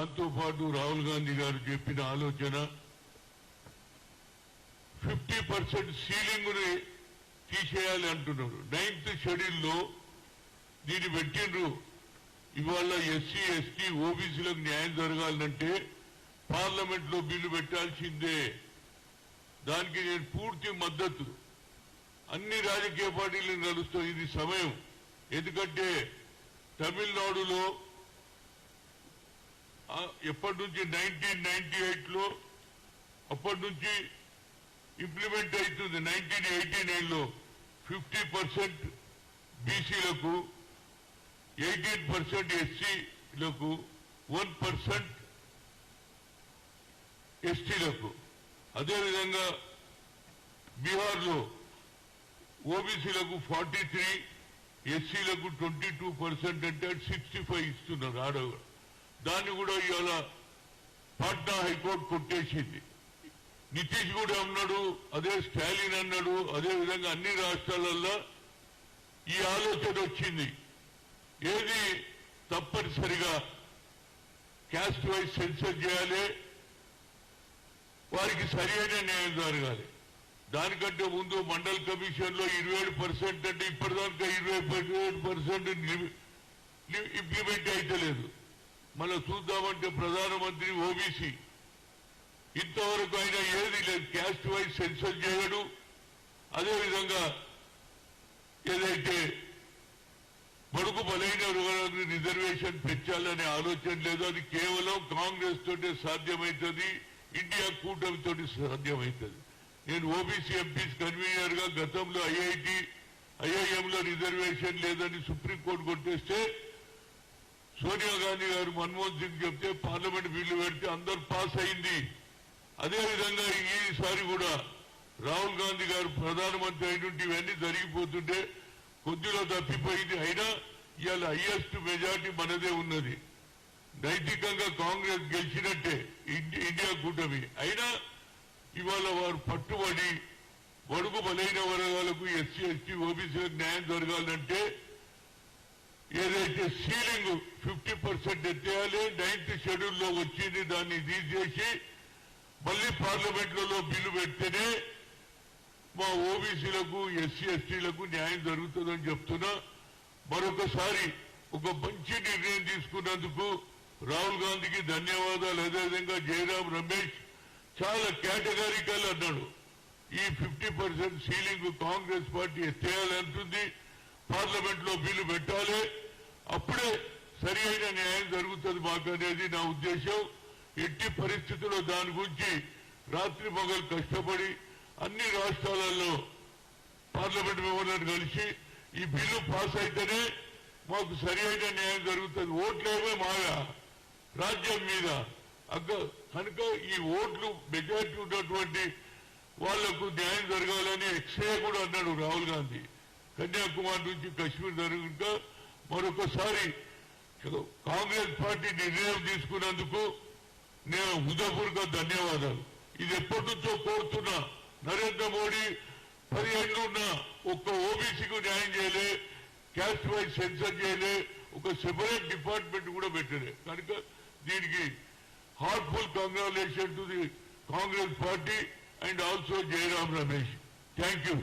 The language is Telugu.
దాంతో పాటు రాహుల్ గాంధీ గారు చెప్పిన ఆలోచన ఫిఫ్టీ పర్సెంట్ సీలింగ్ని తీసేయాలి అంటున్నారు. నైన్త్ షెడ్యూల్లో దీన్ని పెట్టిండ్రు. ఇవాళ ఎస్సీ ఎస్టీ ఓబీసీలకు న్యాయం జరగాలంటే పార్లమెంట్లో బిల్లు పెట్టాల్సిందే. దానికి నేను పూర్తి మద్దతు. అన్ని రాజకీయ పార్టీలను కలుస్తూ ఇది సమయం. ఎందుకంటే తమిళనాడులో ఎప్పటి నుంచి నైన్టీన్ నైన్టీ ఎయిట్లో అప్పటి నుంచి ఇంప్లిమెంట్ అవుతుంది. నైన్టీన్ ఎయిటీ నైన్లో ఫిఫ్టీ పర్సెంట్ బీసీలకు ఎయిటీన్ పర్సెంట్ ఎస్సీలకు వన్ పర్సెంట్ ఎస్టీలకు అదేవిధంగా బీహార్లో ఓబీసీలకు ఫార్టీ త్రీ ఎస్సీలకు ట్వంటీ టూ పర్సెంట్ అంటే సిక్స్టీ ఫైవ్ ఇస్తున్నారు ఆడవాళ్ళు. దాన్ని కూడా ఇవాళ పాట్నా హైకోర్టు కొట్టేసింది. నితీష్ కూడా అన్నాడు అదే స్టాలిన్ అన్నాడు. అదే విధంగా అన్ని రాష్ట్రాలలో ఈ ఆలోచన వచ్చింది. ఏది తప్పనిసరిగా క్యాస్ట్ వైజ్ సెన్సర్ చేయాలి వారికి సరి అయిన న్యాయం జరగాలి. దానికంటే ముందు మండల్ కమిషన్లో ఇరవై ఏడు పర్సెంట్ అంటే ఇప్పటిదాకా ఇరవై ఏడు పర్సెంట్ ఇంప్లిమెంట్ అయితలేదు. మనం చూద్దామంటే ప్రధానమంత్రి ఓబీసీ. ఇంతవరకు ఆయన ఏది లేదు క్యాస్ట్ వైజ్ సెన్సర్ చేయడు. అదేవిధంగా ఏదైతే బడుగు బలైన వర్గాలకు రిజర్వేషన్ పెంచాలనే ఆలోచన లేదు అది కేవలం కాంగ్రెస్ తోటే సాధ్యమవుతుంది ఇండియా కూటమితోటి సాధ్యమవుతుంది నేను ఓబీసీ ఎంపీస్ కన్వీనర్గా గతంలో ఐఐటి ఐఐఎంలో రిజర్వేషన్ లేదని సుప్రీంకోర్టు కొట్టేస్తే సోనియా గాంధీ గారు మన్మోహన్ సింగ్ చెప్తే పార్లమెంట్ బిల్లు పెడితే అందరు పాస్ అయింది. అదేవిధంగా ఈసారి కూడా రాహుల్ గాంధీ గారు ప్రధానమంత్రి అయినట్టు ఇవన్నీ జరిగిపోతుంటే కొద్దిలో తప్పిపోయింది. అయినా ఇవాళ హైయెస్ట్ మెజార్టీ మనదే ఉన్నది. నైతికంగా కాంగ్రెస్ గెలిచినట్టే ఇండియా కూటమి. అయినా ఇవాళ వారు పట్టుబడి బడుగు బలైన వర్గాలకు ఎస్సీ ఎస్టీ ఓబీసీలకు న్యాయం జరగాలంటే ఏదైతే సీలింగ్ ఫిఫ్టీ పర్సెంట్ ఎత్తేయాలి నైన్త్ షెడ్యూల్లో వచ్చింది దాన్ని తీసేసి మళ్ళీ పార్లమెంట్లలో బిల్లు పెడితేనే మా ఓబీసీలకు ఎస్సీ ఎస్టీలకు న్యాయం జరుగుతుందని చెప్తున్నా. మరొకసారి ఒక మంచి నిర్ణయం తీసుకున్నందుకు రాహుల్ గాంధీకి ధన్యవాదాలు. అదేవిధంగా జయరాం రమేష్ చాలా కేటగారికల్ అన్నాడు. ఈ fifty percent ceiling Congress party ఎత్తేయాలంటుంది పార్లమెంట్లో బిల్లు పెట్టాలి. అప్పుడే సరి అయిన న్యాయం జరుగుతుంది మాకు అనేది నా ఉద్దేశం. ఎట్టి పరిస్థితుల్లో దాని గురించి రాత్రి పగలు కష్టపడి అన్ని రాష్ట్రాలలో పార్లమెంట్ మెంబర్లను కలిసి ఈ బిల్లు పాస్ అయితేనే మాకు సరి అయిన న్యాయం జరుగుతుంది. ఓట్లేమో మాయా? రాజ్యం మీద కనుక ఈ ఓట్లు మెజార్టీ ఉన్నటువంటి వాళ్ళకు న్యాయం జరగాలని ఎక్స్రే కూడా అన్నాడు రాహుల్ గాంధీ. కన్యాకుమారి నుంచి కశ్మీర్ జరుగుగా మరొకసారి కాంగ్రెస్ పార్టీ నిర్ణయం తీసుకున్నందుకు నేను హృదయపూర్వక ధన్యవాదాలు. ఇది ఎప్పటి నుంచో కోరుతున్నా నరేంద్ర మోడీ పదిహేను ఉన్న ఒక్క ఓబీసీకి న్యాయం చేయలే క్యాస్ట్ వైజ్ సెన్సర్ చేయలే ఒక సెపరేట్ డిపార్ట్మెంట్ కూడా పెట్టలే. కనుక దీనికి heartful congratulation to the Congress party and also Jairam Ramesh. Thank you.